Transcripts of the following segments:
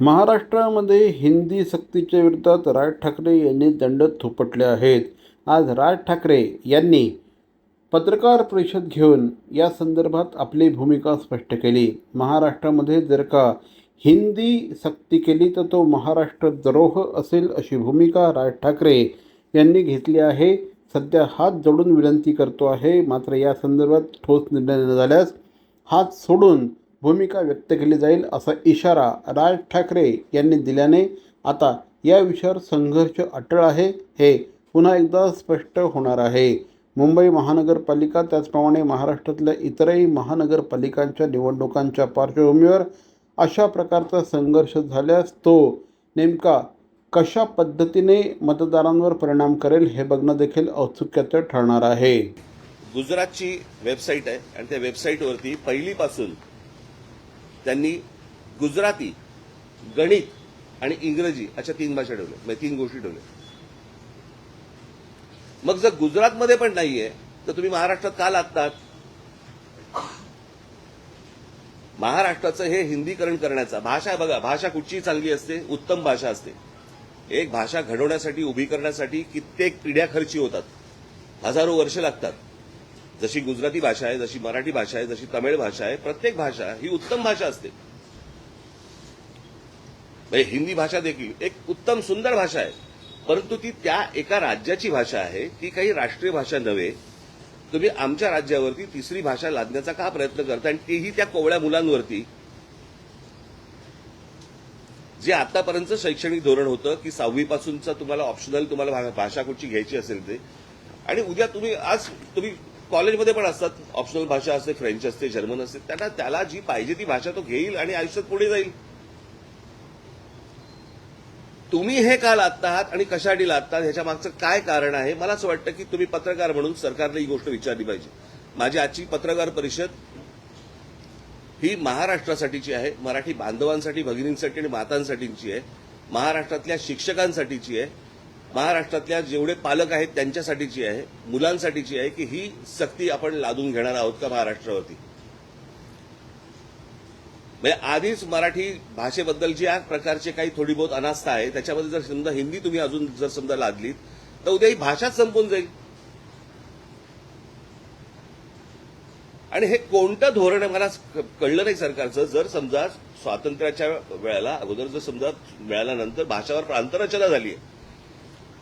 महाराष्ट्रामध्ये हिंदी सक्तीच्या विरोधात राज ठाकरे यांनी दंड थोपटले आहेत. आज राज ठाकरे यांनी पत्रकार परिषद घेऊन या संदर्भात आपली भूमिका स्पष्ट केली. महाराष्ट्रामध्ये जर का हिंदी सक्ती केली तर तो महाराष्ट्र द्रोह असेल अशी भूमिका राज ठाकरे यांनी घेतली आहे. सध्या हात जोडून विनंती करतो आहे. मात्र या संदर्भात ठोस निर्णय न झाल्यास हात सोडून भूमिका व्यक्त केली जाईल असा इशारा राज ठाकरे यांनी दिल्याने आता या विषयावर संघर्ष अटळ आहे हे पुन्हा एकदा स्पष्ट होणार आहे. मुंबई महानगरपालिका त्याचप्रमाणे महाराष्ट्रातल्या इतरही महानगरपालिकांच्या निवडणुकांच्या पार्श्वभूमीवर अशा प्रकारचा संघर्ष झाल्यास तो नेमका कशा पद्धतीने मतदारांवर परिणाम करेल हे बघणं देखील औत्सुक्याचं ठरणार आहे. गुजरातची वेबसाईट आहे आणि त्या वेबसाईटवरती पहिलीपासून त्यांनी गुजराती गणित आणि इंग्रजी अशा तीन भाषा ठेवल्या. म्हणजे तीन गोष्टी ठेवल्या. मग जर गुजरातमध्ये पण नाहीये तर तुम्ही महाराष्ट्रात का लागतात? महाराष्ट्राचं हे हिंदीकरण करण्याचा भाषा बघा भाषा कुठची चांगली असते उत्तम भाषा असते. एक भाषा घडवण्यासाठी उभी करण्यासाठी कित्येक पिढ्या खर्ची होतात. हजारो वर्ष लागतात. जशी गुजराती भाषा आहे जशी मराठी भाषा आहे जशी तमिळ भाषा आहे प्रत्येक भाषा ही उत्तम भाषा असते. म्हणजे हिंदी भाषा देखील एक उत्तम सुंदर भाषा आहे. परंतु ती त्या एका राज्याची भाषा आहे ती काही राष्ट्रीय भाषा नव्हे. तुम्ही आमच्या राज्यावरती तिसरी भाषा लादण्याचा का प्रयत्न करता आणि तेही त्या कोवळ्या मुलांवरती. जे आतापर्यंत शैक्षणिक धोरण होतं की सहावीपासूनचं तुम्हाला ऑप्शनल तुम्हाला भा- भाषा कुठची घ्यायची असेल ते. आणि उद्या तुम्ही आज तुम्ही कॉलेजमध्ये पण असतात. ऑप्शनल भाषा असते फ्रेंच असते जर्मन असते. त्यांना त्याला जी पाहिजे ती भाषा तो घेईल आणि आयुष्यात पुढे जाईल. तुम्ही हे का लादता आहात आणि कशासाठी लादतात ह्याच्या मागचं काय कारण आहे? मला असं वाटतं की तुम्ही पत्रकार म्हणून सरकारने ही गोष्ट विचारली पाहिजे. माझी आजची पत्रकार परिषद ही महाराष्ट्रासाठीची आहे मराठी बांधवांसाठी भगिनींसाठी आणि मातांसाठीची आहे महाराष्ट्रातल्या शिक्षकांसाठीची आहे. महाराष्ट्रातल्या जेवढे पालक आहेत त्यांच्यासाठीची आहे मुलांसाठीची आहे की ही सक्ती आपण लादून घेणार आहोत का महाराष्ट्रावरती? म्हणजे आधीच मराठी भाषेबद्दल या प्रकारचे काही थोडी बहुत अनास्था आहे त्याच्यामध्ये जर समजा हिंदी तुम्ही अजून जर समजा लादलीत तर उद्या ही भाषाच संपून जाईल. आणि हे कोणतं धोरण आहे मला कळलं नाही सरकारचं. जर समजा स्वातंत्र्याच्या वेळेला अगोदर जर समजा मिळाल्यानंतर भाषावर प्रांतरचना झाली आहे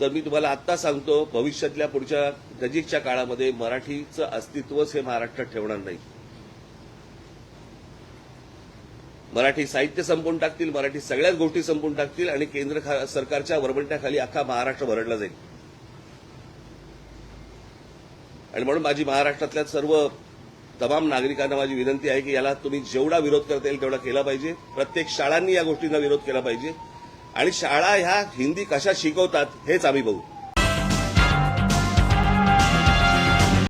तर मी तुम्हाला आत्ता सांगतो भविष्यातल्या पुढच्या नजीकच्या काळामध्ये मराठीचं अस्तित्वच हे महाराष्ट्रात ठेवणार नाही. मराठी साहित्य संपून टाकतील मराठी सगळ्याच गोष्टी संपून टाकतील आणि केंद्र सरकारच्या वरबंट्याखाली अख्खा महाराष्ट्र भरडला जाईल. आणि म्हणून माझी महाराष्ट्रातल्या सर्व तमाम नागरिकांना माझी विनंती आहे की याला तुम्ही जेवढा विरोध करता येईल तेवढा केला पाहिजे. प्रत्येक शाळांनी या गोष्टींना विरोध केला पाहिजे. आणि शाळा ह्या हिंदी कशा शिकवतात हेच आम्ही बघू.